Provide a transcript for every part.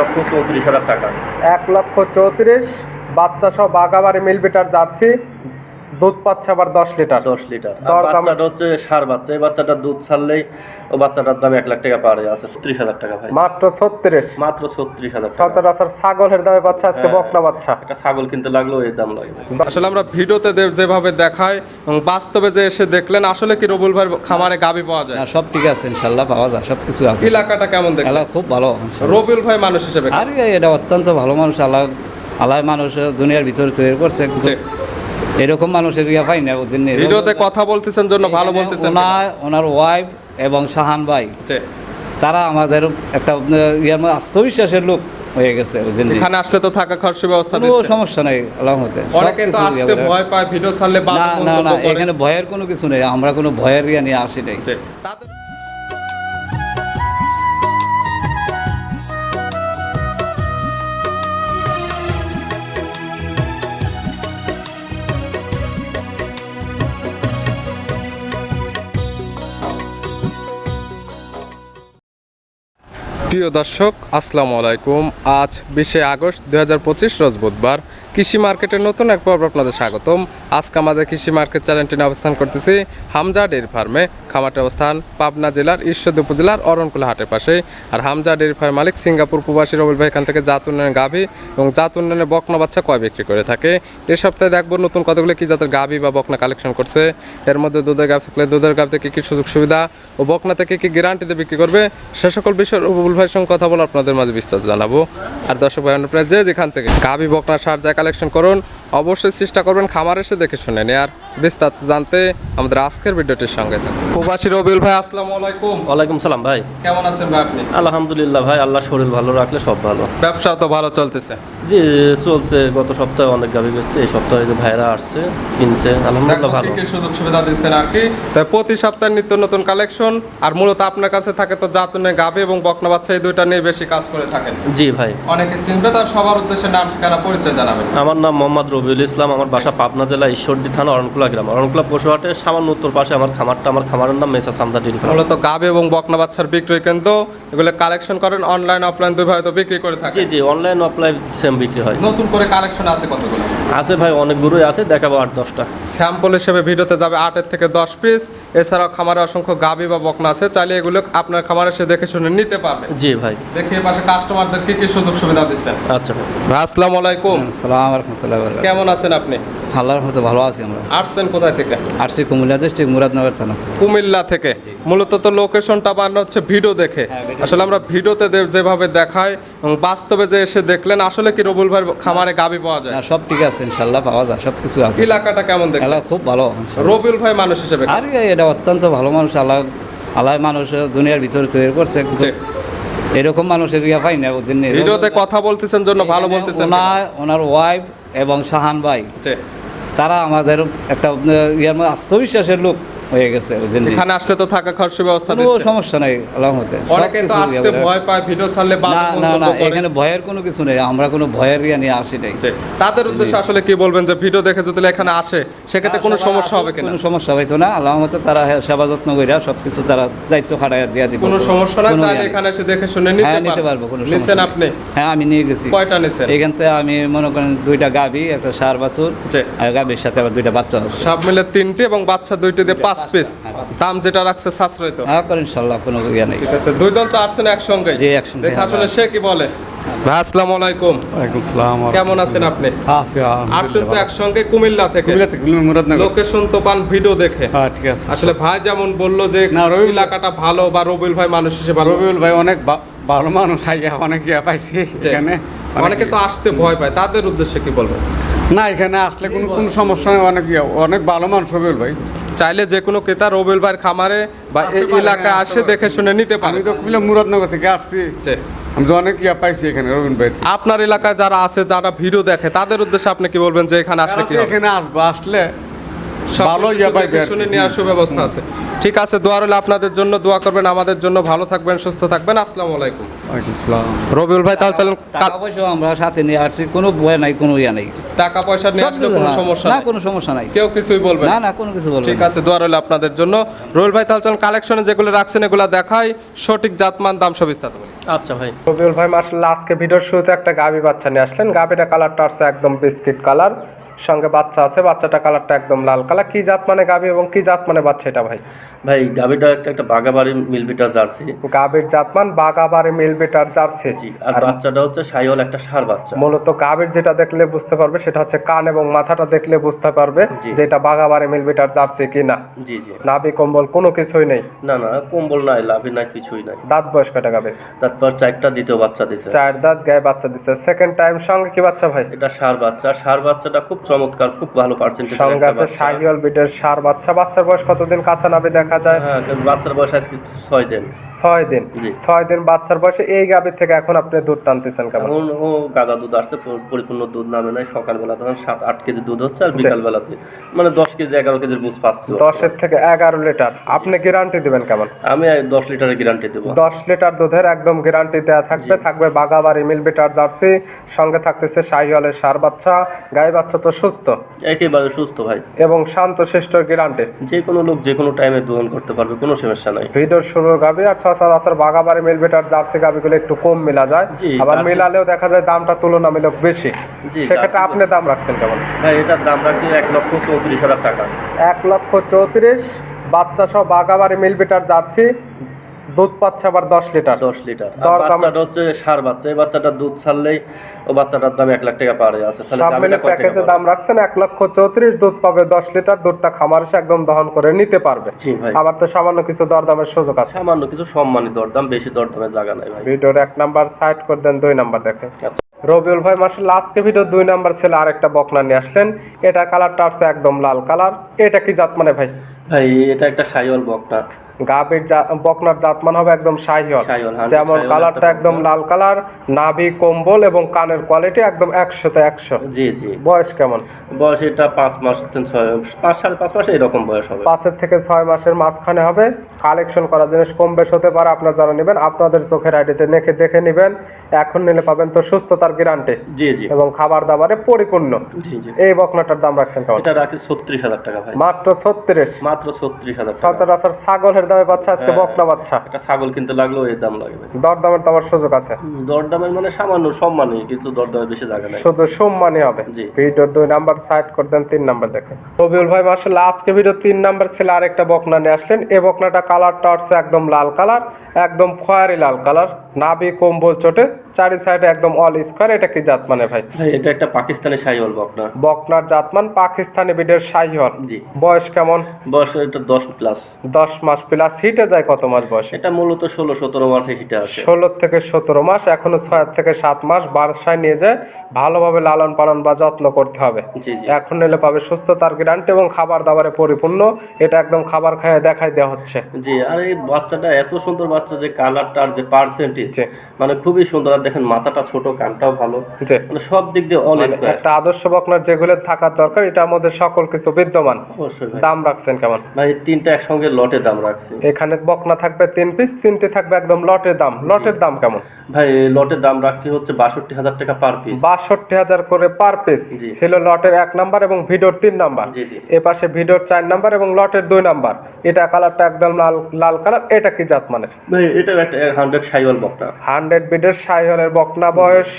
লক্ষ চৌত্রিশ হাজার টাকা। এক লক্ষ চৌত্রিশ বাচ্চা সহ বাঘাবাড়ি মিল বিটার জার্সি দুধ পাচ্ছে আবার দশ লিটার। দশ লিটার। আর বাচ্চাটা হচ্ছে সার বাচ্চা। এই বাচ্চাটার দুধ ছাড়লেই ও বাচ্চাটার দাম এক লাখ টাকা পারে আছে। ছত্রিশ হাজার টাকা ভাই। মাত্র ছত্রিশ। মাত্র ছত্রিশ হাজার টাকা। সচরাচর ছাগলের দামে পাচ্ছে আজকে হ্যাঁ। বকনা বাচ্চা। একটা ছাগল কিনতে লাগলেও এর দাম লাগবে আসলে আমরা ভিডিওতে যেভাবে দেখায় এবং বাস্তবে যে এসে দেখলেন আসলে কি রবুল ভাই খামারে গাবি পাওয়া যায়? না সব ঠিক আছে ইনশাল্লাহ পাওয়া যায় সব কিছু আছে। এলাকাটা কেমন দেখলেন? এলা খুব ভালো রবিউল ভাই মানুষ হিসেবে আরে এটা অত্যন্ত ভালো মানুষ আল্লাহ আল্লাহ মানুষ দুনিয়ার ভিতরে তৈরি করছে। এরকম মানুষের ইয়া পাই না ওর জন্য ভিডিওতে কথা বলতেছেন জন্য ভালো বলতেছেন ওনার ওনার ওয়াইফ এবং শাহান ভাই তারা আমাদের একটা ইয়ার মধ্যে আত্মবিশ্বাসের লোক হয়ে গেছে জন্য। এখানে আসলে তো থাকা খরচ ব্যবস্থা কোনো সমস্যা নেই মতে। অনেকে তো আসতে ভয় পায় ভিডিও ছাড়লে না না না এখানে ভয়ের কোনো কিছু নেই আমরা কোনো ভয়ের ইয়া নিয়ে আসি নাই। প্রিয় দর্শক আসসালামু আলাইকুম। আজ বিশে আগস্ট দু হাজার পঁচিশ রোজ বুধবার। কৃষি মার্কেটের নতুন এক পর্ব আপনাদের স্বাগতম। আজকে আমাদের কৃষি মার্কেট চ্যানেলটি অবস্থান করতেছি হামজা ডেয়ারি ফার্মে। খামারটির অবস্থান পাবনা জেলার ঈশ্বরদী উপজেলার অরণকুলা হাটের পাশে। আর হামজা ডেয়ারি ফার্ম মালিক সিঙ্গাপুর প্রবাসী রবুল ভাই এখান থেকে জাত উন্নয়নের গাভী এবং জাত উন্নয়নের বকনা বাচ্চা কয় বিক্রি করে থাকে। এ সপ্তাহে দেখব নতুন কতগুলো কি জাতের গাভী বা বকনা কালেকশন করছে। এর মধ্যে দুধের গাভ থাকলে দুধের গাভ থেকে কি সুযোগ সুবিধা ও বকনা থেকে কি গ্যারান্টিতে বিক্রি করবে, সে সকল বিষয়ের রবুল ভাইয়ের সঙ্গে কথা বলে আপনাদের মাঝে বিস্তার জানাব। আর দর্শক ভাই আপনারা যে যেখান থেকে গাভী, বকনা সার যা কালেকশন করুন। অবশ্যই চেষ্টা করবেন খামার এসে দেখে শুনে নিয়ে আর বিস্তারিত জানতে আমাদের আজকের ভিডিওটির সঙ্গে থাকুন। প্রবাসী রবিউল ভাই আসসালামু আলাইকুম। ওয়ালাইকুম সালাম ভাই। কেমন আছেন ভাই আপনি? আলহামদুলিল্লাহ ভাই আল্লাহ শরীর ভালো রাখলে সব ভালো। ব্যবসা তো ভালো চলতেছে। জি চলছে। গত সপ্তাহে অনেক গাভি বেচছে এই সপ্তাহে যে ভাইরা আসছে কিনছে আলহামদুলিল্লাহ ভালো। কি কি সুযোগ সুবিধা দিচ্ছেন আর কি। তাই প্রতি সপ্তাহে নিত্য নতুন কালেকশন আর মূলত আপনার কাছে থাকে তো জাতুনে গাবে এবং বকনা বাচ্চা এই দুইটা নিয়ে বেশি কাজ করে থাকেন। জি ভাই। অনেকে চিনবে তার সবার উদ্দেশ্যে নাম ঠিকানা পরিচয় জানাবেন। আমার নাম মোহাম্মদ রবিউল ইসলাম আমার বাসা পাবনা জেলা ঈশ্বরদী থানা অরণকুলা গ্রাম। অরণকুলা পশুহাটের সামান্য উত্তর পাশে আমার খামারটা। আমার খামারের নাম মেসা সামসা ডেরি মূলত গাবে এবং বকনা বাচ্চার বিক্রয় কেন্দ্র। এগুলো কালেকশন করেন অনলাইন অফলাইন দুইভাবে তো বিক্রি করে থাকে জি জি অনলাইন অফলাইন সেম বিক্রি হয়। নতুন করে কালেকশন আছে কতগুলো? আছে ভাই অনেকগুলোই আছে দেখাবো আট দশটা। স্যাম্পল হিসেবে ভিডিওতে যাবে আটের থেকে দশ পিস। এছাড়াও খামারে অসংখ্য গাবি বা বকনা আছে। চাইলে এগুলো আপনার খামারে এসে দেখে শুনে নিতে পারবে জি ভাই। দেখি পাশে কাস্টমারদের কি কি সুযোগ সুবিধা দিচ্ছেন? আচ্ছা ভাই। আসসালামু আলাইকুম। সালাম রহমতুল্লাহ কেমন আছেন আপনি? আল্লাহর মতো ভালো আছি আমরা। আসছেন কোথায় থেকে? আসছি কুমিল্লা ডিস্ট্রিক্ট মুরাদনগর থানা কুমিল্লা থেকে। মূলত তো লোকেশনটা বানানো হচ্ছে ভিডিও দেখে। আসলে আমরা ভিডিওতে যেভাবে দেখাই এবং বাস্তবে যে এসে দেখলেন আসলে কি রবুল ভাই খামারে গাবি পাওয়া যায়? সব ঠিক আছে ইনশাল্লাহ পাওয়া যায় সব কিছু আছে। এলাকাটা কেমন দেখলেন? এলা খুব ভালো রবিউল ভাই মানুষ হিসেবে আর এটা অত্যন্ত ভালো মানুষ আল্লাহ আল্লাহ মানুষ দুনিয়ার ভিতরে তৈরি করছে। এরকম মানুষের ইয়া পাই না জন্য ভিডিওতে কথা বলতেছেন জন্য ভালো বলতেছেন ওনার ওনার ওয়াইফ এবং শাহান ভাই। তারা আমাদের একটা আত্মবিশ্বাসের লোক। হয়ে গেছে এখানে আসলে তো থাকা খরচ ব্যবস্থা কোনো সমস্যা নেই আল্লাহ অনেকে তো আসতে ভয় পায় ভিডিও ছাড়লে না না না এখানে ভয়ের কোনো কিছু নেই আমরা কোনো ভয়ের ইয়া নিয়ে আসি নাই। তাদের উদ্দেশ্যে আসলে কি বলবেন যে ভিডিও দেখে যদি এখানে আসে সেক্ষেত্রে কোনো সমস্যা হবে কিনা? কোনো সমস্যা হইতো না আল্লাহ তারা সেবা যত্ন কইরা সব কিছু তারা দায়িত্ব খাটাইয়া দিয়া দিব। কোনো সমস্যা না চাইলে এখানে এসে দেখে শুনে হ্যাঁ নিতে পারব কোনো নিছেন আপনি? হ্যাঁ আমি নিয়ে গেছি। কয়টা নিছেন? এখান থেকে আমি মনে করেন দুইটা গাভি একটা সার বাছুর। আর গাভির সাথে আবার দুইটা বাচ্চা আছে। সব মিলে তিনটে এবং বাচ্চা দুইটি দিয়ে পাঁচ পিস দাম যেটা রাখছে সাশ্রয় তো। হ্যাঁ করেন ইনশাল্লাহ কোনো ইয়া নেই। ঠিক আছে দুইজন তো আসছেন একসঙ্গে। জি, একসঙ্গে, হ্যাঁ, আসলে সে কি বলে? ভাই আসসালামু আলাইকুম। ওয়ালাইকুম সালাম কেমন আছেন আপনি? আছি আসছেন তো একসঙ্গে কুমিল্লা থেকে। কুমিল্লা থেকে মুরাদনগর। লোকেশন তো পান ভিডিও দেখে। হ্যাঁ ঠিক আছে। আসলে ভাই যেমন বলল যে না, রবিউল- এলাকাটা ভালো বা রবিউল ভাই মানুষ হিসেবে ভালো। রবিউল ভাই অনেক ভালো মানুষ আইয়া অনেক ইয়া পাইছি এখানে। অনেকে তো আসতে ভয় পায়। তাদের উদ্দেশ্যে কি বলবেন না এখানে আসলে কোনো কোনো সমস্যা নেই অনেক ইয়া অনেক ভালো মানুষ রবিউল ভাই। চাইলে যে কোনো ক্রেতা রবিউল ভাইয়ের খামারে বা এই এলাকায় হ্যাঁ, আসে দেখে শুনে নিতে পারে। আমি তো কুমিল্লা মুরাদনগর থেকে আসছি। আমি তো অনেক ইয়া পাইছি এখানে রবিউল ভাই আপনার এলাকায় যারা আছে তারা ভিডিও দেখে তাদের উদ্দেশ্যে আপনি কি বলবেন যে এখানে আসলে কি এখানে আসব আসলে ভালো নেওয়ার সুব্যবস্থা আছে। ঠিক আছে দোয়া রইল আপনাদের জন্য দোয়া করবেন আমাদের জন্য। ভালো থাকবেন সুস্থ থাকবেন। আসসালামু আলাইকুম। রবিউল ভাই তাহলে চলেন। টাকা পয়সা আমরা সাথে নিয়ে আসছি কোনো ভয় নাই কোনো ইয়া নাই। টাকা পয়সা নিয়ে আসলে কোনো সমস্যা না কোনো সমস্যা নাই। কেউ কিছুই বলবেন না। না কোনো কিছু বলব ঠিক আছে দোয়া রইল আপনাদের জন্য। রবিউল ভাই তাহলে চলেন কালেকশনে যেগুলো রাখছেন এগুলো দেখাই। সঠিক জাতমান দাম সব বিস্তারিত বলি। আচ্ছা ভাই। রবিউল ভাই মার্শাল্লাহ আজকে ভিডিওর শুরুতে একটা গাবি বাচ্চা নিয়ে আসলেন। গাবিটা কালারটা আছে একদম বিস্কিট কালার সঙ্গে বাচ্চা আছে বাচ্চাটা কালারটা একদম লাল। কালার কি জাত মানে গাবি এবং কি জাত মানে বাচ্চা এটা ভাই? ভাই গাভিটা একটা একটা বাগাবাড়ি মিলবিটার জার্সি। গাবির জাতমান বাগাবারে মিলবিটার জার্সি। জি আর বাচ্চাটা হচ্ছে সাইওয়াল একটা সার বাচ্চা। মূলত গাবির যেটা দেখলে বুঝতে পারবে সেটা হচ্ছে কান এবং মাথাটা দেখলে বুঝতে পারবে জি। যেটা বাগাবারে মিলবিটার জার্সি কিনা। জি জি। নাভি কম্বল কোনো কিছুই নেই। না না কম্বল নাই লাভি নাই কিছুই নাই। দাঁত বয়স কটা গাবে তারপর চারটা দ্বিতীয় বাচ্চা দিছে। চার দাঁত গায়ে বাচ্চা দিচ্ছে সেকেন্ড টাইম সঙ্গে কি বাচ্চা ভাই? এটা সার বাচ্চা। সার বাচ্চাটা খুব চমৎকার খুব ভালো পার্সেন্টেজ সঙ্গে আছে শাহিওয়াল বিটের সার বাচ্চা। বাচ্চার বয়স কতদিন কাঁচা নাভি দেখা যায়? হ্যাঁ বাচ্চার বয়স আজকে ছয় দিন। ছয় দিন। ছয় দিন বাচ্চার বয়সে এই গাভীর থেকে এখন আপনি দুধ টানতেছেন কেমন? ও গাদা দুধ আসছে পরিপূর্ণ দুধ নামে নাই। সকালবেলা ধরেন সাত আট কেজি দুধ হচ্ছে আর বিকাল বেলাতে মানে দশ কেজি এগারো কেজির বুঝ পাচ্ছি। দশের থেকে এগারো লিটার। আপনি গ্যারান্টি দিবেন কেমন? আমি দশ লিটারের গ্যারান্টি দেবো। দশ লিটার দুধের একদম গ্যারান্টি দেওয়া থাকবে। থাকবে বাগাবাড়ি মিল বিটার জার্সি। সঙ্গে থাকতেছে শাহিওয়ালের সার বাচ্চা। গায়ে বাচ্চা তো সুস্থ? একেবারে সুস্থ ভাই। এবং শান্ত শ্রেষ্ঠ গ্যারান্টি যে কোনো লোক যে কোনো টাইমে দোহন করতে পারবে কোনো সমস্যা নাই। ভিডিওর শুরুর গাবি আর সচরাচর বাগাবাড়ি মিল বিটার জার্সি গাবিগুলো একটু কম মেলা যায়। আবার মেলালেও দেখা যায় দামটা তুলনামূলক বেশি। জি, সেক্ষেত্রে আপনি দাম রাখছেন কেমন? ভাই এটার দাম রাখছি এক লক্ষ চৌত্রিশ হাজার টাকা। এক লক্ষ চৌত্রিশ বাচ্চা সহ বাগাবাড়ি মিল বিটার জার্সি দুধ পাচ্ছে আবার দশ লিটার। দশ লিটার। আর বাচ্চাটা হচ্ছে সার বাচ্চা। এই বাচ্চাটা দুধ ছাড়লেই ও বাচ্চাটার দাম এক লাখ টাকা পারে আছে। প্যাকেজে দাম রাখছেন এক লক্ষ চৌত্রিশ দুধ পাবে দশ লিটার দুধটা খামার এসে একদম দহন করে নিতে পারবে। আবার তো সামান্য কিছু দরদামের সুযোগ আছে। সামান্য কিছু সম্মানী দরদাম বেশি দরদামের জায়গা নাই ভিডিওর এক নাম্বার সাইড করে দেন দুই নাম্বার দেখে আচ্ছা। রবিউল ভাই মাসের আজকে ভিডিও দুই নাম্বার ছেলে আরেকটা বকনা নিয়ে আসলেন। এটা কালারটা আছে একদম লাল কালার এটা কি জাত মানে ভাই? ভাই এটা একটা সাইওয়াল বকটা গাবের বকনার জাতমান হবে একদম 100 যেমন কালারটা একদম লাল কালার নাভি কম্বল এবং কানের কোয়ালিটি একদম একশোতে একশো। জি জি। বয়স কেমন? বয়স এটা পাঁচ মাস ছয় পাঁচ সাড়ে পাঁচ মাসে এরকম বয়স হবে। পাঁচের থেকে ছয় মাসের মাঝখানে হবে। কালেকশন করা জিনিস কম বেশ হতে পারে আপনার যারা নেবেন আপনাদের চোখের আইডিতে দেখে দেখে নেবেন। এখন নিলে পাবেন তো সুস্থতার গ্যারান্টি জি জি। এবং খাবার দাবারে পরিপূর্ণ। জি জি। এই বকনাটার দাম রাখছেন কেমন? এটা রাখছি ছত্রিশ হাজার টাকা ভাই। মাত্র ছত্রিশ। মাত্র ছত্রিশ হাজার সচরাচর ছাগলের দামে পাচ্ছে আজকে হ্যাঁ। বকনা বাচ্চা। একটা ছাগল কিনতে লাগল এর দাম লাগবে। দরদামের তো আমার সুযোগ আছে। দরদামের মানে সামান্য সম্মানই কিন্তু দরদামের বেশি জায়গা নাই। শুধু সম্মানই হবে। ভিডিওর দুই নাম্বার সাইড করে দেন তিন নাম্বার দেখেন। রবিউল ভাই আজকে ভিডিও তিন নাম্বার ছেলে আরেকটা বকনা নিয়ে আসলেন। এই বকনাটা কালারটা হচ্ছে একদম লাল কালার একদম খয়েরি লাল কালার নাভি কম্বল চোটে চারি সাইডে একদম অল স্কোয়ার এটা কি জাত মানে ভাই এটা একটা পাকিস্তানি সাইওয়াল বকনা। বকনার জাতমান পাকিস্তানি বিডের শাহিহল জি। বয়স কেমন? বয়স এটা দশ প্লাস দশ মাস প্লাস হিটে যায় কত মাস বয়স? এটা মূলত ষোলো সতেরো মাসে হিটে আসে। ষোলো থেকে সতেরো মাস এখনও ছয় থেকে সাত মাস বাসায় নিয়ে যায়। ভালোভাবে লালন পালন বা যত্ন করতে হবে। জি জি। এখন নিলে পাবে সুস্থ তার গ্যারান্টি এবং খাবার দাবারে পরিপূর্ণ। এটা একদম খাবার খাইয়ে দেখাই দেওয়া হচ্ছে। জি আর এই বাচ্চাটা এত সুন্দর বাচ্চা যে কালারটা আর যে পার্সেন্টেজ জি। মানে খুবই সুন্দর। আর দেখেন মাথাটা ছোট কানটাও ভালো। মানে সব দিক দিয়ে অল মানে একটা আদর্শ বকনার যেগুলো থাকার দরকার এটার মধ্যে সকল কিছু বিদ্যমান। দাম রাখছেন কেমন? ভাই তিনটা একসঙ্গে লটে দাম রাখছি। এখানে বকনা থাকবে তিন পিস তিনটি থাকবে একদম লটের দাম। লটের দাম কেমন? ভাই লটের দাম রাখছি হচ্ছে বাষট্টি হাজার টাকা পার পিস বাষট্টি হাজার করে পার পিস। ছিল লটের এক নাম্বার এবং ভিডিওর তিন নাম্বার। এ পাশে ভিডিওর চার নাম্বার এবং লটের দুই নাম্বার। এটা কালারটা একদম লাল লাল কালার এটা কি জাত মানে ভাই এটা একটা হান্ড্রেড সাইওয়াল বকটা হান্ড্রেড বিডের সাইহলের বকনা বয়স।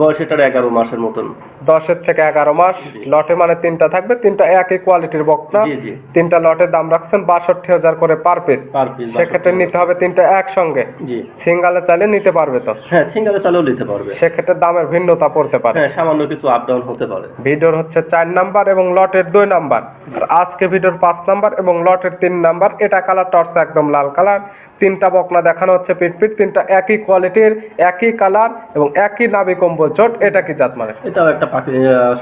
বয়স এটার এগারো মাসের মতন। দশের থেকে এগারো মাস। লটে মানে তিনটা থাকবে তিনটা একই কোয়ালিটির বকনা তিনটা লটের দাম রাখছেন বাষট্টি হাজার করে পার পিস সেক্ষেত্রে নিতে হবে তিনটা একসঙ্গে। সিঙ্গালে চাইলে নিতে পারবে তো। হ্যাঁ সিঙ্গালে চালেও নিতে পারবে। সেক্ষেত্রে দামের ভিন্নতা পড়তে পারে। হ্যাঁ সামান্য কিছু আপ ডাউন হতে পারে। ভিডিওর হচ্ছে চার নাম্বার এবং লটের দুই নাম্বার। আর আজকে ভিডিওর পাঁচ নাম্বার এবং লটের তিন নাম্বার। এটা কালার টর্চ একদম লাল কালার তিনটা বকনা দেখানো হচ্ছে পিটপিট তিনটা একই কোয়ালিটির একই কালার এবং একই নাবি কম্বল চোট। এটা কি জাত মানে? এটাও একটা পাখি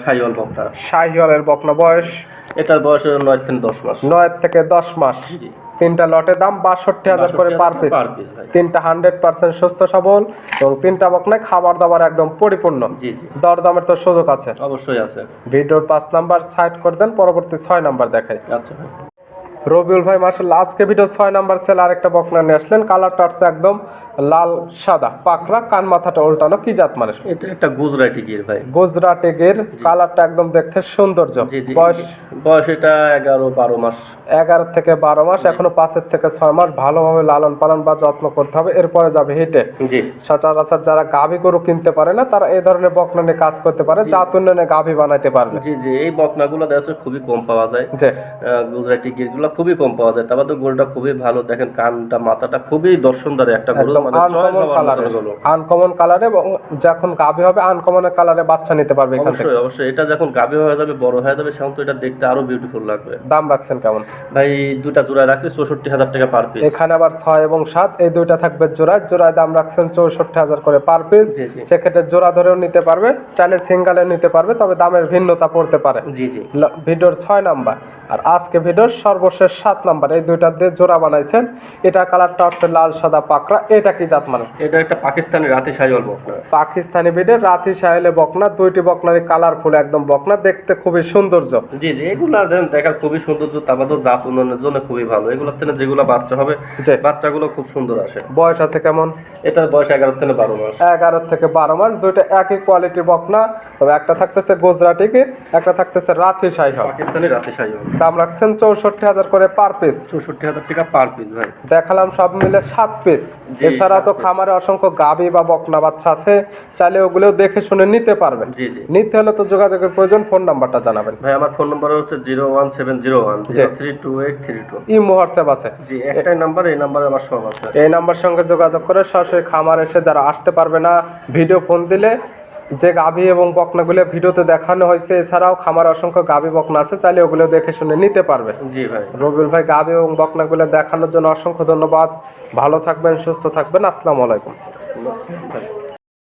সাইওয়াল বকটা শাহিওয়ালের বকনা বয়স? এটার বয়স নয় থেকে দশ মাস। নয় থেকে দশ মাস। তিনটা লটের দাম বাষট্টি হাজার করে পার পিস তিনটা হান্ড্রেড পার্সেন্ট সুস্থ সবল এবং তিনটা বকনায় খাবার দাবার একদম পরিপূর্ণ। জি দরদামের তো সুযোগ আছে। অবশ্যই আছে। ভিডিওর পাঁচ নাম্বার সাইড করে দেন পরবর্তী ছয় নাম্বার দেখাই। আচ্ছা ভাই। রবিউল ভাই মার্শাল্লাহ আজকে ভিডিও ছয় নাম্বার সেল আরেকটা বকনা নিয়ে আসলেন। কালারটা হচ্ছে একদম লাল সাদা পাকড়া কান মাথাটা উল্টানো কি জাত মানে এটা একটা গুজরাটি গির ভাই। গুজরাটে গের কালারটা একদম দেখতে সৌন্দর্য। বয়স? বয়স এটা এগারো বারো মাস। এগারো থেকে বারো মাস এখনও পাঁচের থেকে ছয় মাস। ভালোভাবে লালন পালন বা যত্ন করতে হবে এরপরে যাবে হিটে। সচরাচর যারা গাভী গরু কিনতে পারে না তারা এই ধরনের বকনা নিয়ে কাজ করতে পারে জাত উন্নয়নে গাভী বানাইতে পারবে। জি জি। এই বকনাগুলো দেখা খুবই কম পাওয়া যায়। যে গুজরাটি গিরগুলো খুবই কম পাওয়া যায়। তারপর তো গরুটা খুবই ভালো। দেখেন কানটা মাথাটা খুবই দর্শনদারি একটা গরু। আনকমন কালারে আনকমন কালারে এবং যখন গাভী হবে আনকমন কালারে বাচ্চা নিতে পারবে এখান থেকে। অবশ্যই। এটা যখন গাভী হয়ে যাবে বড় হয়ে যাবে সেখন তো এটা দেখতে আরও বিউটিফুল লাগবে। দাম রাখছেন কেমন? ভাই দুটা জোড়ায় রাখলে চৌষট্টি হাজার টাকা পার পিস এখানে আবার ছয় এবং সাত এই দুইটা থাকবে জোড়ায়। জোড়ায় দাম রাখছেন চৌষট্টি হাজার করে পার পিস। সেক্ষেত্রে জোড়া ধরেও নিতে পারবে চাইলে সিঙ্গালে নিতে পারবে তবে দামের ভিন্নতা পড়তে পারে। জি জি। ভিডিওর ছয় নাম্বার। আর আজকে ভিডিওর সর্বশেষ সাত নাম্বার এই দুইটা দিয়ে জোড়া বানাইছেন। এটা কালারটা হচ্ছে লাল সাদা পাকড়া। এটা কি জাত মানে? এটা একটা পাকিস্তানি রাতে সাইওয়াল বকনা। পাকিস্তানি বিডের রাতি সাহেলে বকনা দুইটি বকনারই কালারফুল একদম বকনা দেখতে খুবই সৌন্দর্য। জি জি এগুলা দেখার খুবই সুন্দর তারপর জাত উন্নয়নের জন্য খুবই ভালো। এগুলোর থেকে যেগুলো বাচ্চা হবে। বাচ্চাগুলো খুব সুন্দর আসে। বয়স আছে কেমন? এটার বয়স এগারো থেকে বারো মাস। এগারো থেকে বারো মাস দুইটা একই কোয়ালিটির বকনা। তবে একটা থাকতেছে গুজরাটি একটা থাকতেছে রাতি সাই পাকিস্তানি রাতে সাইওয়াল দাম রাখছেন চৌষট্টি হাজার করে পার পিস চৌষট্টি হাজার টাকা পার পিস ভাই। দেখালাম সব মিলে সাত পিস এছাড়া তো খামারে অসংখ্য গাবি বা বকনা বাচ্চা আছে চাইলে ওগুলো দেখে শুনে নিতে পারবেন। নিতে হলে তো যোগাযোগের প্রয়োজন ফোন নাম্বারটা জানাবেন। ভাই আমার ফোন নম্বর হচ্ছে zero one seven zero one three two eight three two. Imo WhatsApp আছে। জি একটাই নাম্বার এই নাম্বারে আমার সব আছে। এই নাম্বার সঙ্গে যোগাযোগ করে সরাসরি খামার এসে যারা আসতে পারবে না ভিডিও ফোন দিলে যে গাভী এবং বকনাগুলো ভিডিওতে দেখানো হয়েছে এছাড়াও খামার অসংখ্য গাভী বকনা আছে চাইলে ওগুলো দেখে শুনে নিতে পারবে। জি ভাই। রবিউল ভাই গাভী এবং বকনাগুলো দেখানোর জন্য অসংখ্য ধন্যবাদ। ভালো থাকবেন সুস্থ থাকবেন। আসসালামু আলাইকুম। ভাই।